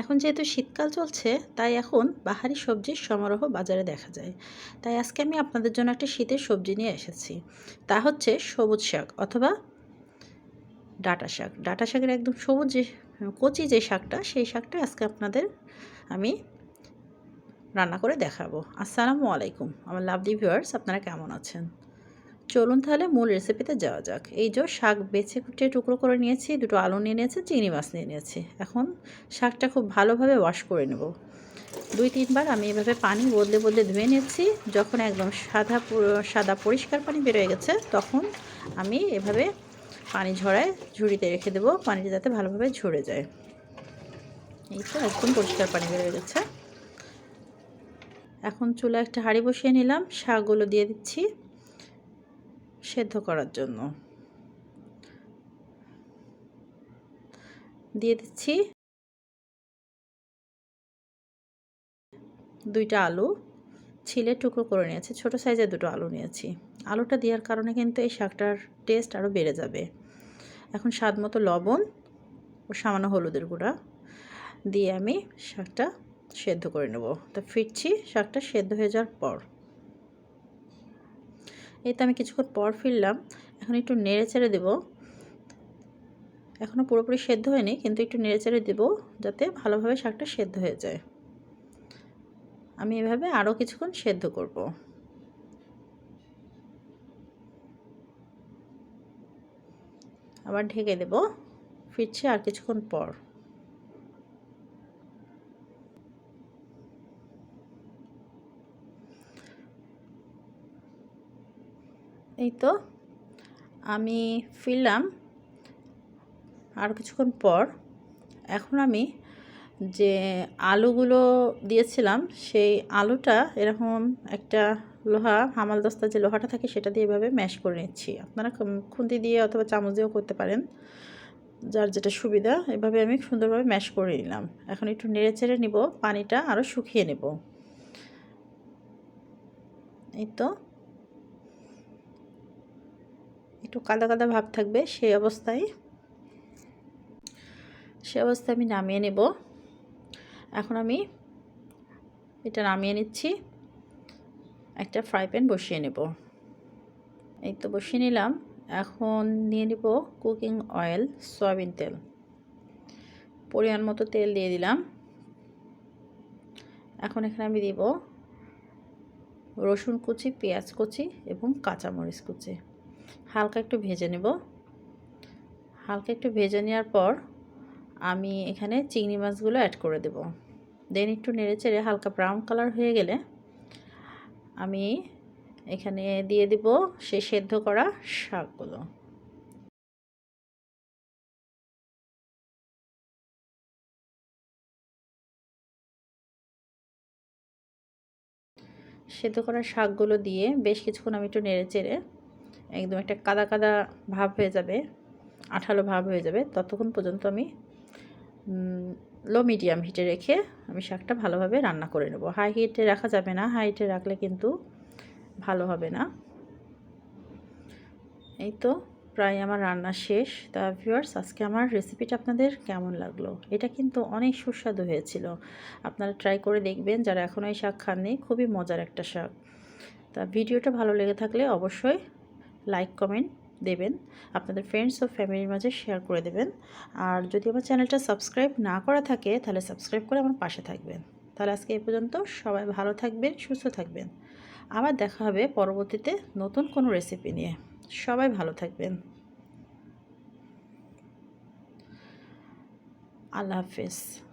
এখন যেহেতু শীতকাল চলছে, তাই এখন বাহারি সবজির সমারোহ বাজারে দেখা যায়। তাই আজকে আমি আপনাদের জন্য একটা শীতের সবজি নিয়ে এসেছি। তা হচ্ছে সবুজ শাক অথবা ডাটা শাক। ডাটা শাকের একদম সবুজ যে, কচি যে শাকটা, সেই শাকটা আজকে আপনাদের আমি রান্না করে দেখাবো। আসসালামু আলাইকুম। আমার লাভলি ভিউয়ার্স, আপনারা কেমন আছেন? চলুন তাহলে মূল রেসিপিতে যাওয়া যাক। এই যে শাক বেছে কুটে টুকরো করে নিয়েছি, দুটো আলু নিয়ে নিয়েছি, চিংড়ি মাছ নিয়ে নিয়েছি। এখন শাকটা খুব ভালোভাবে ওয়াশ করে নেব। দুই, তিনবার আমি এভাবে পানি বদলে বদলে ধুয়ে নিয়েছি। যখন একদম সাদা সাদা পরিষ্কার পানি বেরোয় গেছে, তখন আমি এভাবে পানি ঝরায় ঝুড়িতে রেখে দেবো, পানিটা যাতে ভালোভাবে ঝরে যায়। এই তো একদম পরিষ্কার পানি বেরোয় গেছে। এখন চুলা একটা হাঁড়ি বসিয়ে নিলাম। শাকগুলো দিয়ে দিচ্ছি। সেদ্ধ করার জন্য। দিয়ে দিচ্ছি দুইটা আলু। ছিলে টুকরো করে নিয়েছি, ছোট সাইজের দুটো আলু নিয়েছি। আলুটা দেওয়ার কারণে কিন্তু এই শাকটার টেস্ট আরও বেড়ে যাবে। এখন স্বাদ মতো লবণ ও সামান্য হলুদের গুঁড়া দিয়ে আমি শাকটা সেদ্ধ করে নেব। তো ফিরছি, শাকটা সেদ্ধ হয়ে যাওয়ার পর। এই তো আমি কিছুক্ষণ পর ফিরলাম। এখন একটু নেড়ে চেড়ে দেবো। এখনও পুরোপুরি সেদ্ধ হয়নি, কিন্তু একটু নেড়ে চেড়ে দেবো যাতে ভালোভাবে শাকটা সেদ্ধ হয়ে যায়। আমি এভাবে আরও কিছুক্ষণ সেদ্ধ করব। আবার ঢেকে দেব। ফিরছি আর কিছুক্ষণ পর। এই তো, আমি ফিরলাম আর কিছুক্ষণ পর। এখন আমি যে আলুগুলো দিয়েছিলাম, সেই আলুটা এরকম একটা লোহা, হামাল দস্তা যে লোহাটা থাকে, সেটা দিয়ে এভাবে ম্যাশ করে নিচ্ছি। আপনারা খুন্তি দিয়ে অথবা চামচ দিয়েও করতে পারেন, যার যেটা সুবিধা। এভাবে আমি সুন্দরভাবে ম্যাশ করে নিলাম। এখন একটু নেড়ে চেড়ে নিব, পানিটা আরও শুকিয়ে নেব। এই তো। একটু কাদা কাদা ভাব থাকবে সেই অবস্থায়। সে অবস্থায় আমি নামিয়ে নেব। এখন আমি এটা নামিয়ে নিচ্ছি। একটা ফ্রাই প্যান বসিয়ে নেব। এই তো বসিয়ে নিলাম। এখন নিয়ে নিব কুকিং অয়েল সয়াবিন তেল। পরিমাণ মতো তেল দিয়ে দিলাম। এখন এখানে আমি দিব রসুন কুচি, পেঁয়াজ কুচি এবং কাঁচামরিচ কুচি। হালকা একটু ভেজে নেব। হালকা একটু ভেজে নেওয়ার পর আমি এখানে চিংড়ি মাছগুলো অ্যাড করে দেব। দেন একটু নেড়ে চেড়ে হালকা ব্রাউন কালার হয়ে গেলে আমি এখানে দিয়ে দিব সে সেদ্ধ করা শাকগুলো। সেদ্ধ করা শাকগুলো দিয়ে বেশ কিছুক্ষণ আমি একটু নেড়ে চেড়ে একদম একটা কাদা কাদা ভাব হয়ে যাবে, আঠালো ভাব হয়ে যাবে। ততক্ষণ পর্যন্ত আমি লো মিডিয়াম হিটে রেখে আমি শাকটা ভালোভাবে রান্না করে নেব। হাই হিটে রাখা যাবে না হাই হিটে রাখলে কিন্তু ভালো হবে না। এই তো প্রায় আমার রান্না শেষ। তা ভিউয়ার্স আজকে আমার রেসিপিটা আপনাদের কেমন লাগল? এটা কিন্তু অনেক সুস্বাদু হয়েছিল। আপনারা ট্রাই করে দেখবেন, যারা এখনও এই শাক খাননি, খুবই মজার একটা শাক। তা ভিডিওটা ভালো লেগে থাকলে অবশ্যই লাইক, কমেন্ট দেবেন। আপনাদের ফ্রেন্ডস ও ফ্যামিলির মাঝে শেয়ার করে দেবেন। আর যদি আমার চ্যানেলটা সাবস্ক্রাইব না করা থাকে, তাহলে সাবস্ক্রাইব করে আমার পাশে থাকবেন। তাহলে আজকে এ পর্যন্ত সবাই ভালো থাকবেন, সুস্থ থাকবেন। আবার দেখা হবে পরবর্তীতে নতুন কোনো রেসিপি নিয়ে। সবাই ভালো থাকবেন। আল্লাহ হাফেজ।